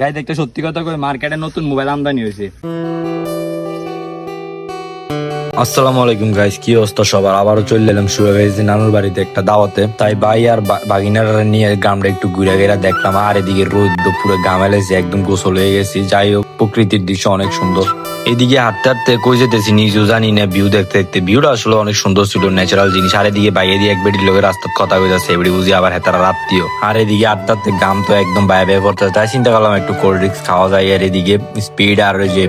Guys একটা সত্যি কথা কই মার্কেটে নতুন মোবাইল আমদানি হয়েছে। আসসালামু আলাইকুম গাইস কি অবস্থা সবার? আবারও চলে এলাম গেছি নানুর বাড়িতে একটা দাওয়াতে। তাই ভাই আর বাগিনারা নিয়ে গ্রামটা একটু ঘুরে গেরা দেখলাম, আর এদিকে রোদ পুরো গামেলেছে একদম গোসল হয়ে গেছি। যাই হোক, প্রকৃতির দৃশ্য অনেক সুন্দর। এদিকে হাঁটতে হাঁটতে কই যেতেছি নিজেও জানি না ভিউ দেখতে দেখতে। ভিউটা আসলে অনেক সুন্দর ছিল ন্যাচারাল জিনিস। আর এদিকে বাইরে দিয়ে এক বেটির লোকের রাস্তার কথা কইতাছে, এবারে বুঝি আবার হেতারা রাত্রিও আর এদিকে হাঁটতে হাঁটতে গাম তো একদম বায়ে বায়ে করতে তাই চিন্তা করলাম একটু কোল্ড ড্রিঙ্কস খাওয়া যায়, আর এদিকে স্পিড আর ওই যে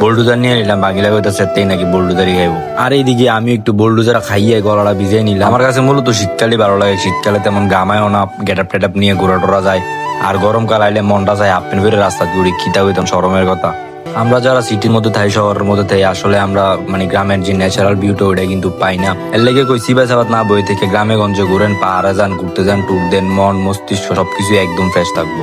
বোল্ডুজার নিয়ে নিলাম। কইতাছে তেই নাকি বোল্ডুজারই খাইবো। আর এইদিকে আমি একটু বোল্ডুজার খাইয়ে গলাটা ভিজিয়ে নিলাম। আমার কাছে মূলত শীতকালই ভালো লাগে। শীতকালে তেমন গামায়ও না গেটাপ টেটাপ নিয়ে ঘোরা টোরা যায়। আর গরমকাল আইলে মনটা যায় হাফ প্যান্ট রাস্তা ঘুরি খিতা হইতাম, সরমের কথা। আমরা যারা সিটির মধ্যে থাই শহরের মধ্যে থাই আসলে আমরা মানে গ্রামের যে ন্যাচারাল বিউটি ওটা কিন্তু পাই না। এর লেগে কই সিবা সাবাত না বই থেকে গ্রামে গঞ্জে ঘুরেন পাহাড়ে যান ঘুরতে যান ট্যুর দেন মন মস্তিষ্ক সবকিছু একদম ফ্রেশ থাকব।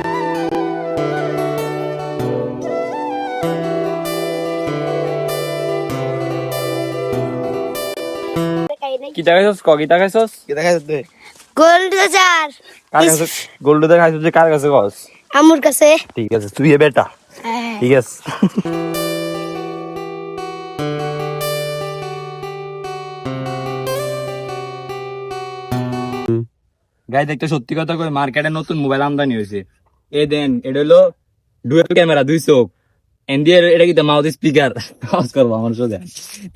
কি দেখাইছস ক? কি দেখাইছস? তুই গোল্ড চার কার কাছে গোল্ড দেখাইছস যে কার কাছে কস? আমুর কাছে। ঠিক আছে তুই এ বেটা। ঠিক আছে গাইজ একটা সত্যি কথা কই মার্কেটে নতুন মোবাইল আমদানি হয়েছে। এ দেন এটা হলো ডুয়েল ক্যামেরা দুই চোখ। এনডিএ এটা কি মাউথ স্পিকার কাজ করব আমার সাথে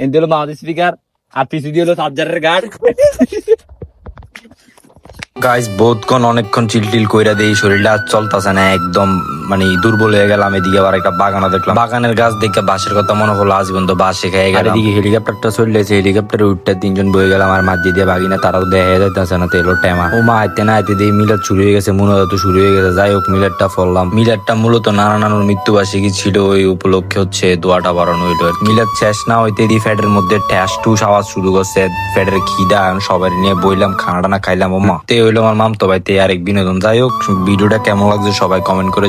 এনডি হলো মাউথ স্পিকার আর পিছু দিয়ে হলো চার্জারের গার্ড গাইস বহুতক্ষণ অনেকক্ষণ চিলটিল কইরা দেই শরীরটা আর চলতেছে না একদম মানে দুর্বল হয়ে গেলাম এদিকে আবার একটা বাগানও দেখলাম। বাগানের গাছ দেখে বাসের কথা মনে হলো আজীবন তো বাসে খেয়ে গেল এদিকে হেলিকপ্টারটা চললেছে হেলিকপ্টারে উঠতে তিনজন বয়ে গেলাম আর মাঝে দিয়ে বাগিনা তারাও দেখা যাইতেছে না তেলো টেমা। ও মা আইতে না আইতে দিয়ে মিলার শুরু হয়ে গেছে মনে তো শুরু হয়ে গেছে যাই হোক মিলারটা ফললাম। মিলারটা মূলত নানা নানুর মৃত্যুবার্ষিকী ছিল ওই উপলক্ষে হচ্ছে দোয়াটা বাড়ানো হইল আর মিলার শেষ না হইতে দিয়ে ফ্যাটের মধ্যে ঠ্যাস টুস আওয়াজ শুরু করছে ফ্যাটের খিদা সবাই নিয়ে বইলাম খানাটা না খাইলাম ও মা তে হইল আমার মাম তো ভাই তে আরেক বিনোদন। যাই হোক ভিডিওটা কেমন লাগছে সবাই কমেন্ট করে